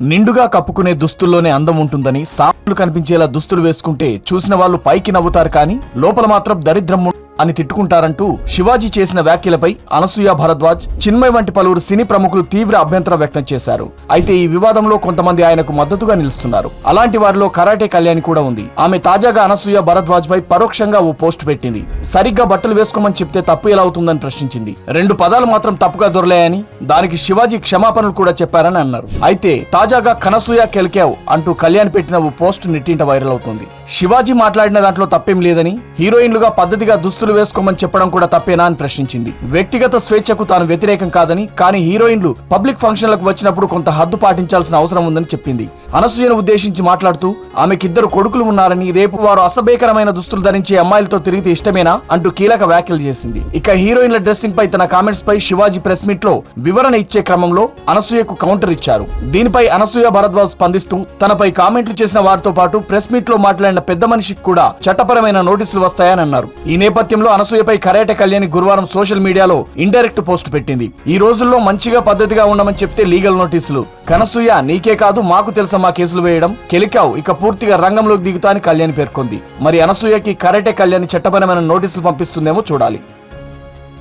నిండుగా కప్పుకునే దుస్తుల్లోనే అందం ఉంటుందని సాపులు కనిపించేలా దుస్తులు వేసుకుంటే చూసిన వాళ్ళు పైకి నవ్వుతారు కానీ లోపల మాత్రం దరిద్రం అని తిట్టుకుంటారంటూ శివాజీ చేసిన వ్యాఖ్యలపై అనసూయ భరద్వాజ్ చిన్మయ్ వంటి పలువురు సినీ ప్రముఖులు తీవ్ర అభ్యంతరం వ్యక్తం చేశారు. అయితే ఈ వివాదంలో కొంతమంది ఆయనకు మద్దతుగా నిలుస్తున్నారు. అలాంటి వారిలో కరాటే కళ్యాణి కూడా ఉంది. ఆమె తాజాగా అనసూయ భరద్వాజ్ పై పరోక్షంగా ఓ పోస్ట్ పెట్టింది. సరిగ్గా బట్టలు వేసుకోమని చెప్తే తప్పు ఎలా అవుతుందని ప్రశ్నించింది. రెండు పదాలు మాత్రం తప్పుగా దొరలాయని దానికి శివాజీ క్షమాపణలు కూడా చెప్పారని అన్నారు. అయితే తాజాగా కనసూయ కెలికావ్ అంటూ కళ్యాణ్ పెట్టిన ఓ పోస్ట్ నెట్టింట వైరల్ అవుతుంది. శివాజీ మాట్లాడిన దాంట్లో తప్పేం లేదని హీరోయిన్లుగా పద్ధతిగా దుస్తులు వేసుకోమని చెప్పడం కూడా తప్పేనా అని ప్రశ్నించింది. వ్యక్తిగత స్వేచ్ఛకు తాను వ్యతిరేకం కాదని కానీ హీరోయిన్లు పబ్లిక్ ఫంక్షన్లకు వచ్చినప్పుడు కొంత హద్దు పాటించాల్సిన అవసరం ఉందని చెప్పింది. అనసూయను ఉద్దేశించి మాట్లాడుతూ ఆమెకిద్దరు కొడుకులు ఉన్నారని రేపు వారు అసభ్యకరమైన దుస్తులు ధరించే అమ్మాయిలతో తిరిగితే ఇష్టమేనా? అంటూ కీలక వ్యాఖ్యలు చేసింది. ఇక హీరోయిన్ల డ్రెస్సింగ్ పై తన కామెంట్స్ పై శివాజీ ప్రెస్ మీట్లో వివరణ ఇచ్చే క్రమంలో అనసూయకు కౌంటర్ ఇచ్చారు. దీనిపై అనసూయ భరద్వాజ్ స్పందిస్తూ తనపై కామెంట్లు చేసిన వారితో పాటు ప్రెస్ మీట్లో మాట్లాడిన పెద్ద మనిషికి కూడా చట్టపరమైన నోటీసులు వస్తాయని అన్నారు. ఈ నేపథ్యంలో అనసూయపై కరాటే కళ్యాణి గురువారం సోషల్ మీడియాలో ఇండైరెక్ట్ పోస్ట్ పెట్టింది. ఈ రోజుల్లో మంచిగా పద్ధతిగా ఉండమని చెప్తే లీగల్ నోటీసులు. కనసూయ నీకే కాదు మాకు తెలుసమ్మా కేసులు వేయడం కెలికావు. ఇక పూర్తిగా రంగంలోకి దిగుతా అని కళ్యాణ్ పేర్కొంది. మరి అనసూయకి కరాటే కళ్యాణ్ చట్టపరమైన నోటీసులు పంపిస్తుందేమో చూడాలి.